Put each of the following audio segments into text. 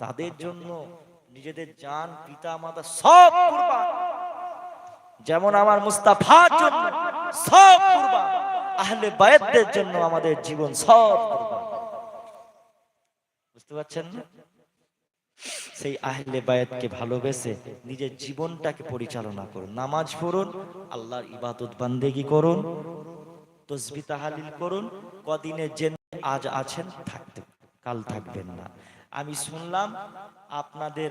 তাদের জন্য নিজেদের জান, পিতা, মাতা সব কুরবান। যেমন আমার মুস্তাফার জন্য সব কুরবান, আহলে বায়াতদের জন্য আমাদের জীবন সব কুরবান। বুঝতে পারছেন না? সেই আহলে বায়াতকে ভালোবেসে নিজের জীবনটাকে পরিচালনা করুন। নামাজ পড়ুন, আল্লাহর ইবাদত বান্দেগি করুন, তসবি তাহালিল করুন, কদিনে যে আজ আছেন থাকতে কাল থাকবেন না। আমি শুনলাম আপনাদের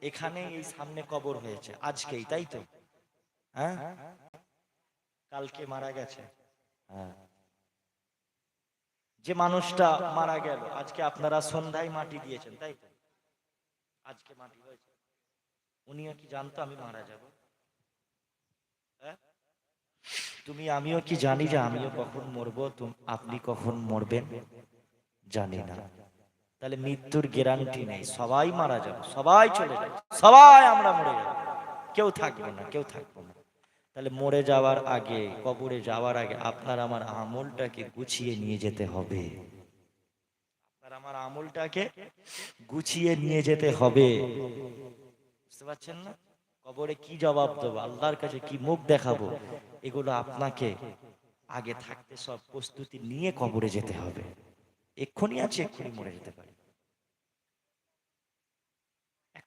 এখানে এই সামনে কবর হয়েছে। আজকেই, তাই তো? হ্যাঁ? কালকে মারা গেছে। হ্যাঁ। যে মানুষটা মারা গেল, আজকে আপনারা সন্ধ্যায় মাটি দিয়েছেন, তাই তো? আজকে মাটি হয়েছে। উনিও কি জানতো আমি মারা যাব? হ্যাঁ? তুমি, আমিও কি জানি যে আমিও কখন মরবো? আপনি কখন মরবেন? জানি না। তাহলে মৃত্যুর গ্যারান্টি নেই। সবাই মারা যাবে, সবাই চলে যাবে, সবাই আমরা মরে যাব। কেউ থাকবে না, কেউ থাকব না। তাহলে মরে যাওয়ার আগে, কবরে যাওয়ার আগে আপনার আমার আমলটাকে গুছিয়ে নিয়ে যেতে হবে। আপনার আমার আমলটাকে গুছিয়ে নিয়ে যেতে হবে। বুঝতে পারছেন না? কবরে কি জবাব দেবো? আল্লাহর কাছে কি মুখ দেখাবো? এগুলো আপনাকে আগে থাকতে সব প্রস্তুতি নিয়ে কবরে যেতে হবে। এক্ষুনি আছে, এক্ষুনি মরে যেতে পারে।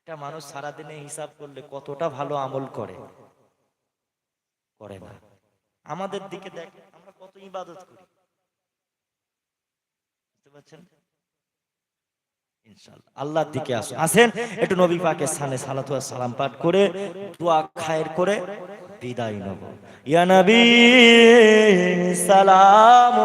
একটা মানুষ সারাদিনে হিসাব করলে কতটা ভালো আমল করে? করে না। আমাদের দিকে দেখ, আমরা কত ইবাদত করি। আল্লাহর দিকে আসুন। আসেন, একটু নবী পাকের সালাতু সালাম পাঠ করে, দোয়া খায়ের করে বিদায় নেব। ইয়া নবী সালাম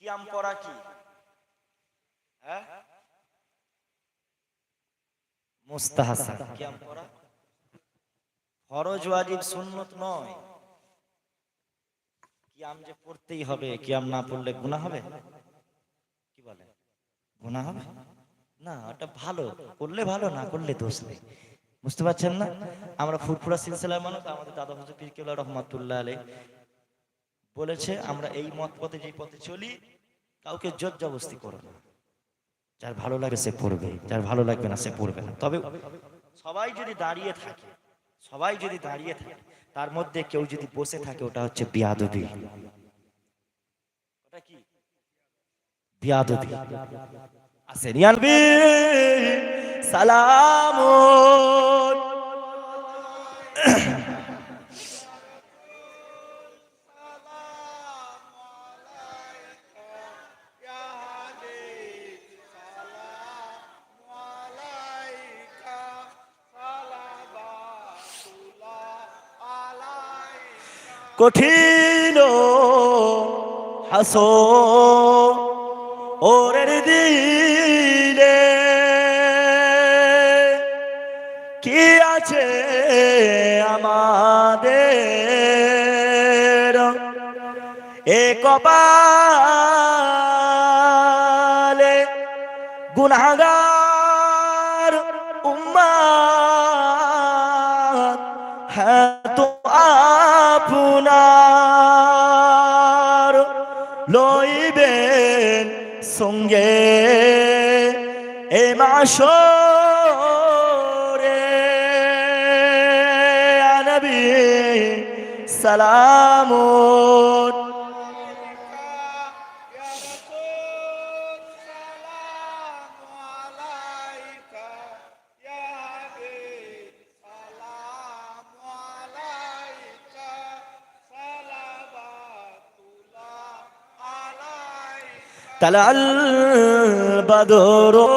কিয়াম করা কি? হ্যাঁ? মুস্তাহাসান কিয়াম করা? ফরজ ওয়াজিব সুন্নত নয়। কিয়াম যে পড়তেই হবে কিয়াম না পড়লে গুনাহ হবে? কি বলে? গুনাহ হবে? না ওটা ভালো। করলে ভালো না করলে দোষ নেই। বুঝতে পারছেন না? আমরা ফুরফুরা সিলসিলার মানুষ আমাদের দাদা হুজুর পীর কেবলা রহমাতুল্লাহ আলাইহি। বলেছে আমরা এই মত পথে যে পথে চলি কাউকে জোর জবস্তি করো না। যার ভালো লাগে সে পড়বে যার ভালো লাগবে না সে পড়বে না। তবে সবাই যদি দাঁড়িয়ে থাকে সবাই যদি দাঁড়িয়ে থাকে তার মধ্যে কেউ যদি বসে থাকে ওটা হচ্ছে বিয়াদবি। ওটা কি? বিয়াদবি। সালামুন। কঠিন হাসো ওরের দিলে। কি আছে আমাদের? এ কপালে গুনাগার সঙ্গে এ মাসরে আনবি সালামুন। طلع البدر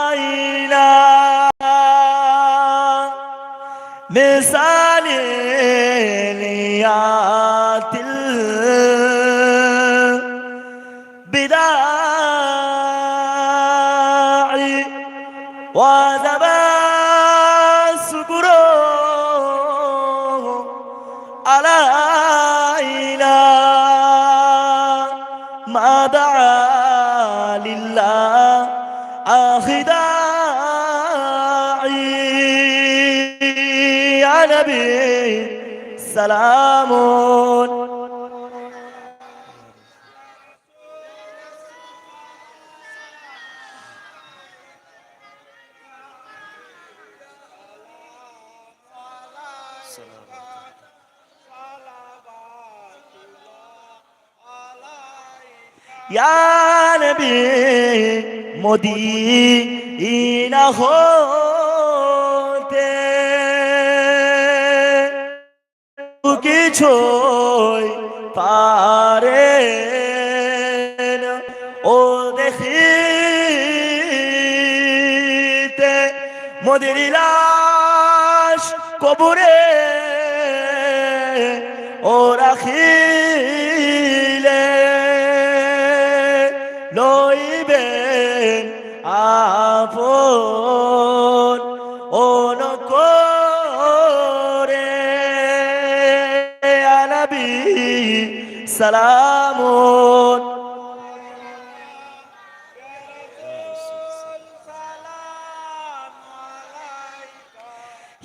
علينا مثال نيات سلام يا نبي مدينة হতে মোদির লাশ কবরে। ও রাখিলে লইবেন আপন অনকরে। আনবি সালামুন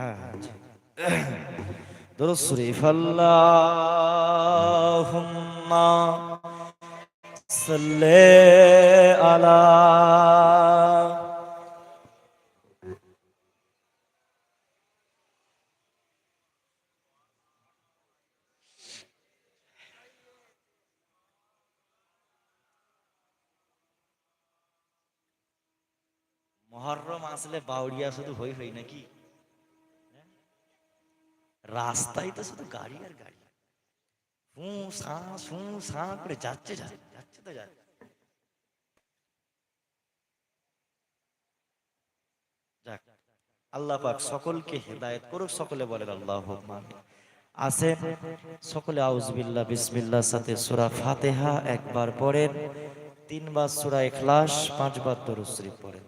হ্যাঁ, হ্যাঁ আচ্ছা। দরশরীফ আল্লাহুম্মা সাল্লি আলা মহরম আসলে বাউরিয়া শুধু হই হই নাকি? রাস্তায় তো শুধু গাড়ি আর গাড়ি। সা, ফু, সা করে যাচ্ছে যাচ্ছে যাচ্ছে তো যাচ্ছে। আল্লাহ পাক সকলকে হেদায়েত করুক, সকলে বলেন আল্লাহ আসেন, সকলে আউজবিল্লাহ বিসমিল্লাহ সাথে সুরা ফাতেহা একবার পড়েন, তিনবার সূরা ইখলাস, পাঁচবার তরুশ্রী পড়েন।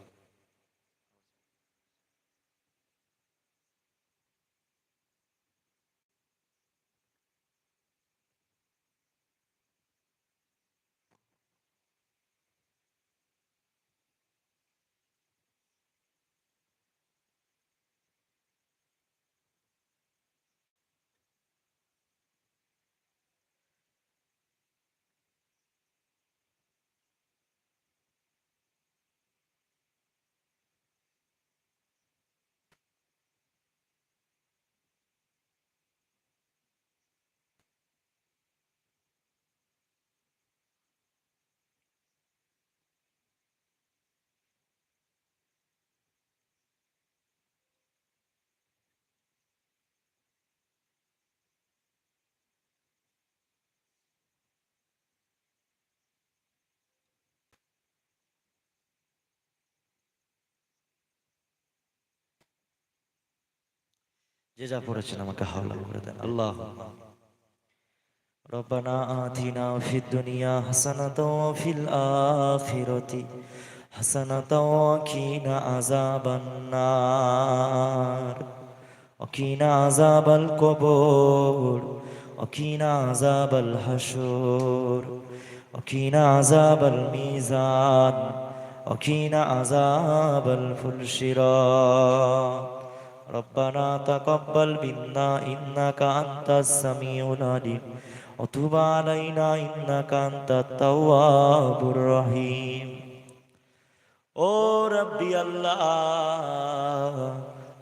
যে যা পড়েছেন আমাকে হাওলা করে দেন আল্লাহ ربنا آتنا في الدنيا حسنة وفي الآخرة حسنة وقنا عذاب النار وقنا عذاب القبور وقنا عذاب الحشور وقنا عذاب الميزان وقنا عذاب الفلشرات ربنا تقبل منا إنك أنت السميع العليم وتب علينا إنك أنت التواب الرحيم ও রব্বি আল্লাহ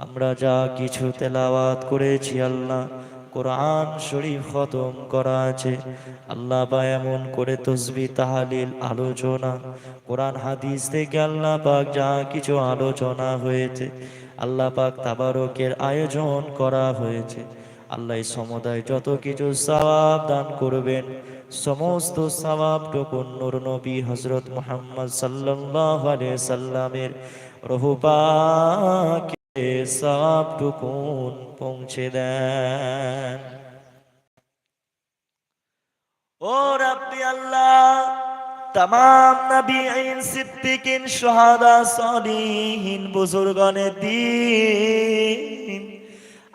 আমরা যা কিছু তেলাওয়াত করেছি আল্লাহ কোরআন শরীফ খতম করা আছে আল্লাহ বা এমন করে তসবি তাহালিল আলোচনা কোরআন হাদিস থেকে আল্লাহ পাক যা কিছু আলোচনা হয়েছে আল্লাহ পাক তাবারকের আয়োজন করা হয়েছে। আল্লাহ সমুদায় যত কিছু সওয়াব দান করবেন, সমস্ত সওয়াব টুকুন নূর নবী হজরত মোহাম্মদ আলাইহি সাল্লামের রহুপাকে পাকে টুকুন পৌঁছে দেন। ও রাব্বি আল্লাহ তাম নবীন সিদ্দিকিন সোহাদা সলিহীন বুজুর্গণের দিন।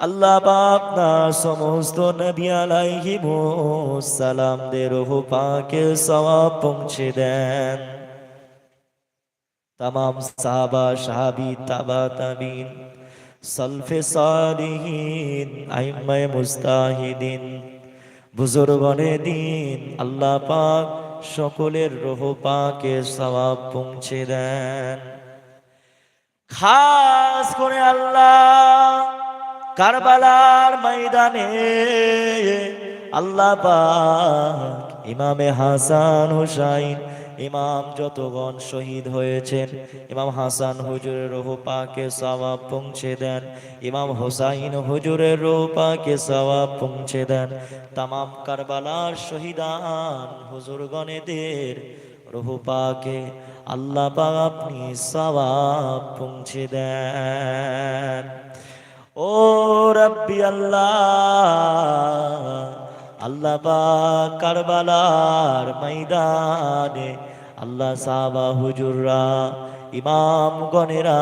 আল্লাহ বাপনা সমস্ত নবী দে সালামদের পাকে সওয়াব পৌঁছে দেন। তাম সাহাবা, সাহাবি, তাবা, তাবিন, সলফে সালিহীন আইমায় মুস্তাহিদিন বুজুর্গণের দিন। আল্লাহ পাক সকলের রোহ পাকে সবাব পৌঁছে দেন। খাস করে আল্লাহ কারবালার ময়দানে আল্লাহ পাক ইমামে হাসান হুসাইন ইমাম যতগণ শহীদ হয়েছেন, ইমাম হাসান হুজুরের রোহ পাকে সওয়াব পৌঁছে দেন, ইমাম হোসাইন হুজুরের রোহ পাকে সওয়াব পৌঁছে দেন, তামাম কারবালার শহীদান হুজুরগণেদের রোহ পাকে আল্লাহ আপনি সওয়াব পৌঁছে দেন। ও রব্বি আল্লাহ আল্লাহ কারবালার ময়দানে আল্লাহ সাহাবা হুজুররা ইমাম গণেরা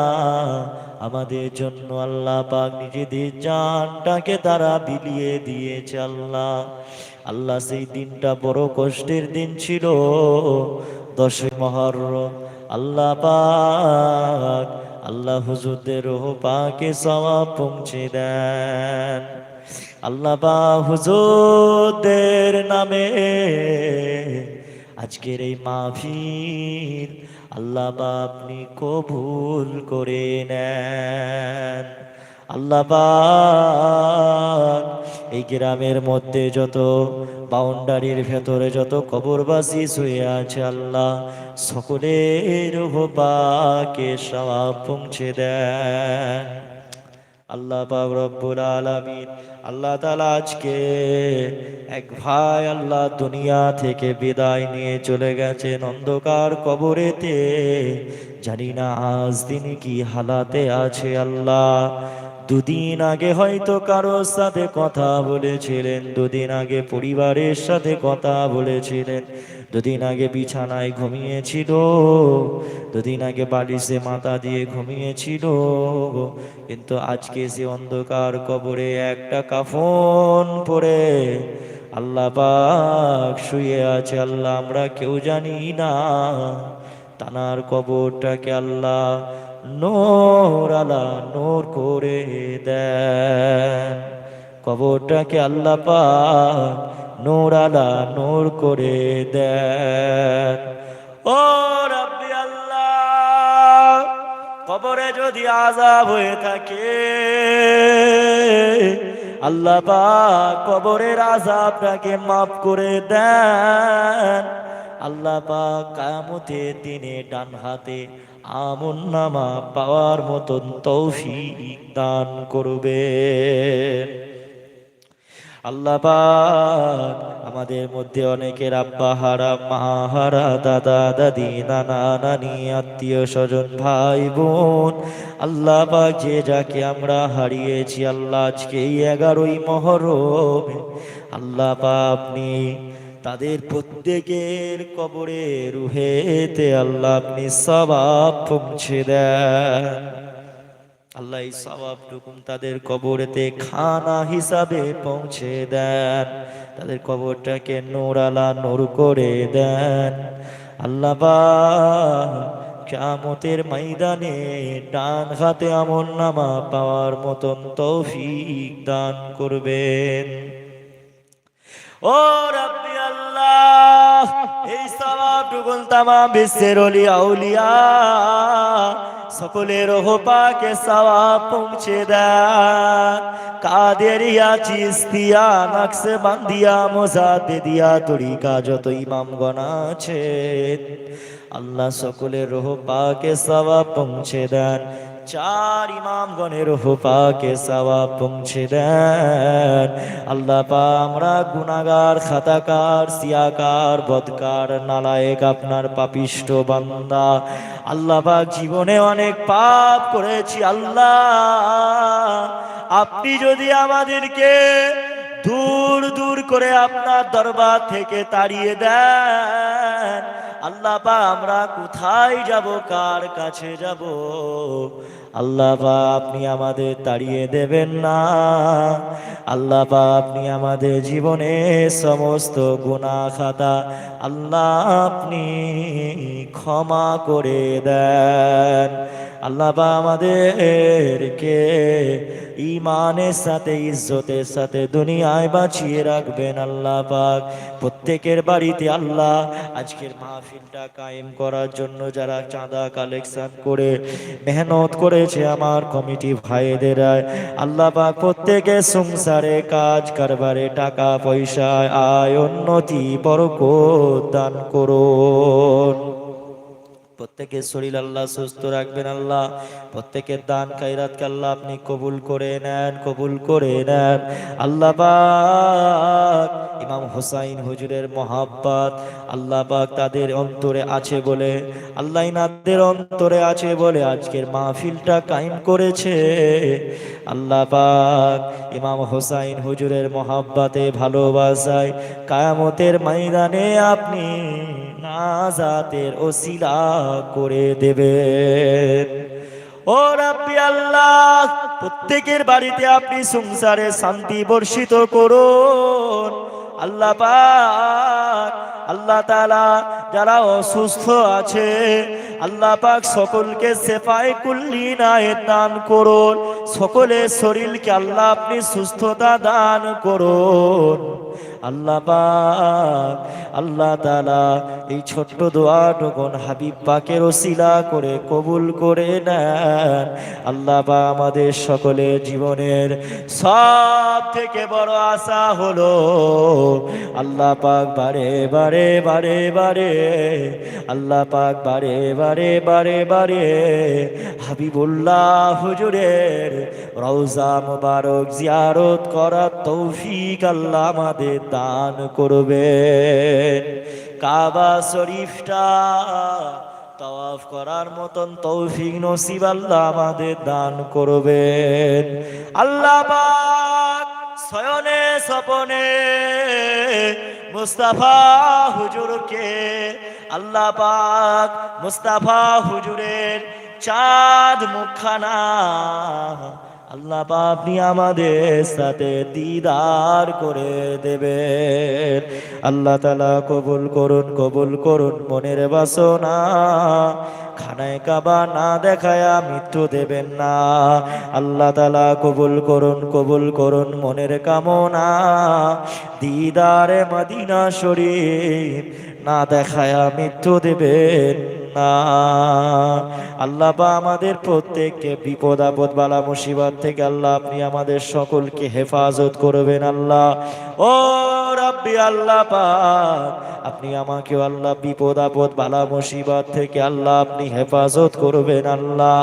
আমাদের জন্য আল্লাহ পাক নিজেদের জানটাকে তারা বিলিয়ে দিয়েছে আল্লাহ। আল্লাহ সেই দিনটা বড় কষ্টের দিন ছিল, দশই মহরম। আল্লাহ পাক, আল্লাহ হুজুরদের পাকে সওয়াব পৌঁছে দেন। আল্লাহ বা হুজুরদের নামে আজকের এই মাহফিল আল্লাহ বা আপনি কবুল করে নেন। আল্লাহ এই গ্রামের মধ্যে যত বাউন্ডারির ভেতরে যত কবরবাসী শুয়ে আছে, আল্লাহ সকলের পাকে সওয়াব পৌঁছে দেন। আল্লাহ পাক রব্বুল আলামিন। আল্লাহ তাআলা আজকে এক ভাই আল্লাহ দুনিয়া থেকে বিদায় নিয়ে চলে গেছেন অন্ধকার কবরেতে। জানি না আজ দিন কি হালাতে আছে আল্লাহ। দুদিন আগে হয়তো কারোর সাথে কথা বলেছিলেন, দুদিন আগে পরিবারের সাথে কথা বলেছিলেন। দুদিন আগে বিছানায় ঘুমিয়েছিল, দুদিন আগে বালিশে মাথা দিয়ে ঘুমিয়েছিল, কিন্তু আজকে সে অন্ধকার কবরে একটা কাফন পরে আল্লাহ পাক শুয়ে আছে, আল্লাহ আমরা কেউ জানি না। তানার কবরটাকে আল্লাহ নোর আলা নোর করে দেন। কবরটাকে আল্লাহ পাক আলা নোর করে দেন। ও রাব্বি আল্লাহ, কবরে যদি আজাব হয়ে থাকে, আল্লাহ পাক কবরের আজাবটাকে মাফ করে দেন। আল্লাহ পাক কায়ামতের দিনে ডান হাতে আমন নামা পাওয়ার মতন তৌফিক দান করবে আল্লাহ পাক আমাদের মধ্যে অনেকের আব্বা হারা মা হারা দাদা, দাদি, নানা, নানি, আত্মীয় স্বজন, ভাই, বোন। আল্লাহ পাক যে যাকে আমরা হারিয়েছি আল্লাহ আজকে এই এগারোই মহরম। আল্লাহ পাক আপনি তাদের প্রত্যেকের কবরে রুহেতে আল্লাহ আপনি সবাব পৌঁছে দেন। আল্লাহ এই সবাবটুকুন তাদের কবরেতে খানা হিসাবে পৌঁছে দেন। তাদের কবরটাকে নোরালা নোর করে দেন। আল্লাহ কামতের ময়দানে ডান হাতে আমন নামা পাওয়ার মতন তৌফিক দান করবেন। ও রাব্বি আল্লাহ! এই সবাবটুকুন তামা বিশ্বের অলি আউলিয়া সকলের হোপাকে সবাব পৌঁছে দেন। কাদেরিয়া, চিস্তিয়া, নাকসে বান্দিয়া মোজাদে দিয়া তরিকা যত ইমামগণ আছেন আল্লাহ সকলের রোহ পাকে সবাব পৌঁছে দেন। চার ইমাম ইমামগণের পাকে সবাব পৌঁছে দেন। আল্লাহ পা আমরা গুনাগার খাতাকার, সিয়াকার, বদকার, নালায়েক আপনার পাপিষ্ট বান্দা। আল্লাহ পাক, জীবনে অনেক পাপ করেছি, আল্লাহ। আপনি যদি আমাদেরকে দূর দূর করে আপনার দরবার থেকে তাড়িয়ে দেন, আল্লাহ পা আমরা কোথায় যাব, কার কাছে যাব? আল্লাহ আপনি আমাদের তাড়িয়ে দেবেন না। আল্লাহ আপনি আমাদের জীবনে সমস্ত গুণা খাতা আল্লাহ আপনি ক্ষমা করে দেন। আল্লাহ বা আমাদেরকে ইমানের সাথে, ইজ্জতের সাথে দুনিয়ায় বাঁচিয়ে রাখবেন আল্লাহ পাক। প্রত্যেকের বাড়িতে আল্লাহ আজকের মাহফিলটা কায়েম করার জন্য যারা চাঁদা কালেকশন করে মেহনত করেছে আমার কমিটি ভাইদেরা, আল্লাহ পাক প্রত্যেকের সংসারে কাজ কারবারে টাকা পয়সা আয়, উন্নতি, বরকত দান করুন। প্রত্যেকের শরীর আল্লাহ সুস্থ রাখবেন আল্লাহ। প্রত্যেকের দান খাইরাতকে আল্লাহ আপনি কবুল করে নেন, কবুল করে নেন। আল্লাহ ইমাম হোসাইন হুজুরের মহাব্বাত আল্লাহ তাদের অন্তরে আছে বলে, আল্লাহ ইনাদের অন্তরে আছে বলে আজকের মাহফিলটা কায়েম করেছে। আল্লাহ ইমাম হোসাইন হুজুরের মহাব্বাতে ভালোবাসায় কায়ামতের ময়দানে আপনি নাজাতের ওসিলা করে দেবেন ও রাব্বি আল্লাহ, প্রত্যেকের বাড়িতে আপনি সংসারে শান্তি বর্ষিত করুন। আল্লাহ পাক, আল্লাহ তাআলা যারা অসুস্থ আছে, আল্লাহ পাক সকলকে সেফায় কুল্লি নায়ে দান করুন। সকলের শরীরকে আল্লাহ আপনি সুস্থতা দান করুন। আল্লাহ আল্লাহ তাআলা এই ছোট্ট দোয়াটুকুন হাবিব পাকের ওসিলা করে কবুল করে নেন। আল্লাহ বা আমাদের সকলের জীবনের সব থেকে বড় আশা হলো, আল্লাহ পাক বারে বারে বারে বারে, আল্লাহ পাক বারে বারে বারে বারে, হাবিবুল্লাহ হুজুরের রওজা মুবারক জিয়ারত করার তৌফিক আল্লাহ আমাদের দান করবেন কাবা শরীফটা তওয়াফ করার মতন তৌফিক নসিব আল্লাহ আমাদের দান করবেন। আল্লাহ শয়নে স্বপনে মুস্তাফা হুজুরকে, আল্লাহ পাক মুস্তাফা হুজুরের চাঁদ মুখখানা আল্লাহ আপনি আমাদের সাথে দিদার করে দেবেন। আল্লাহ তালা কবুল করুন কবুল করুন মনের বাসনা। খানায় কাবা না দেখায়া মৃত্যু দেবেন না। আল্লাহ তালা কবুল করুন কবুল করুন মনের কামনা। দিদারে মদিনা শরীফ না দেখায়া মৃত্যু দেবেন। না। আল্লাহ বা আমাদের প্রত্যেককে বিপদ আপদ বালা মুসিবত থেকে আল্লাহ আপনি আমাদের সকলকে হেফাজত করবেন আল্লাহ। ও রাব্বি আল্লাহ আপনি আমাকে আল্লাহ বিপদ আপদ বালা মুসিবত থেকে আল্লাহ আপনি হেফাজত করবেন আল্লাহ।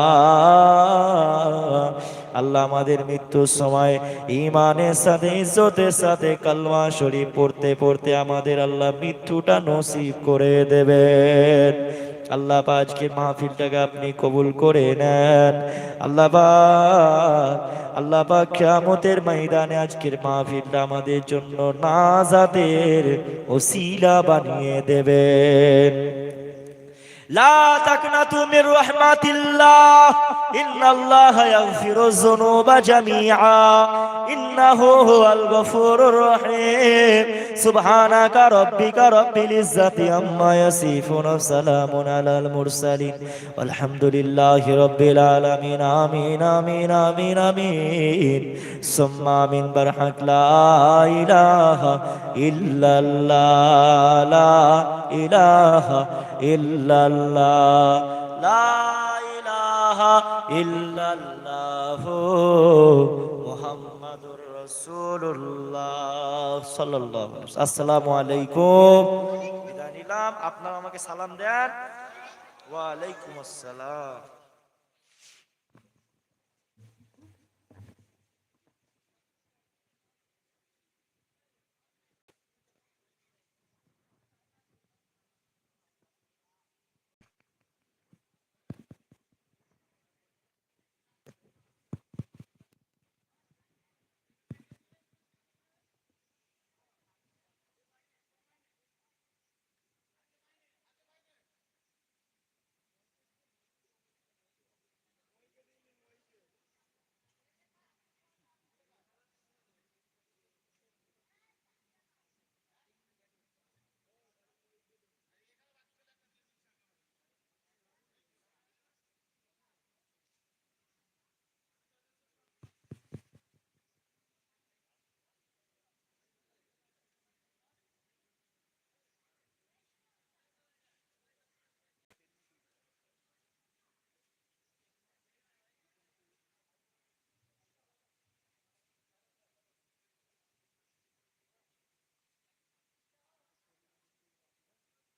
আল্লাহ আমাদের মৃত্যুর সময় ইমানের সাথে, ইজ্জতের সাথে কালমা শরীফ পড়তে পড়তে আমাদের আল্লাহ মৃত্যুটা নসিব করে দেবেন। আল্লাহ আজকে মাহফিলটাকে আপনি কবুল করে নেন। আল্লাহ আল্লাহ পাক কিয়ামতের ময়দানে আজকের মাহফিলটা আমাদের জন্য নাজাতের ওসিলা বানিয়ে দেবেন। লা তাকনাতু মির রাহমাতিল্লাহ, ইন্নাল্লাহা ইয়াগফিরুয যুনুবা জামিআ, ইন্নাহু হুয়াল গফুরুর রহিম। সুবহানাকা রাব্বিকা রাব্বিল ইজ্জাতি আম্মা ইয়াসিফুন ওয়া সালামুন আলাল মুরসালিন। আলহামদুলিল্লাহি রাব্বিল আলামিন, আমিন আমিন আমিন আমিন। সুম্মা আমিন বারহাক, লা ইলাহা ইল্লাল্লাহ, লা ইলাহা ইল্লাল্লাহ, লা ইলাহা ইল্লাল্লাহ আলাইহি ওয়াসাল্লাম। আসসালামু আলাইকুম। বিদায় নিলাম। আপনারা আমাকে সালাম দেন। ওয়া আলাইকুম আসসালাম।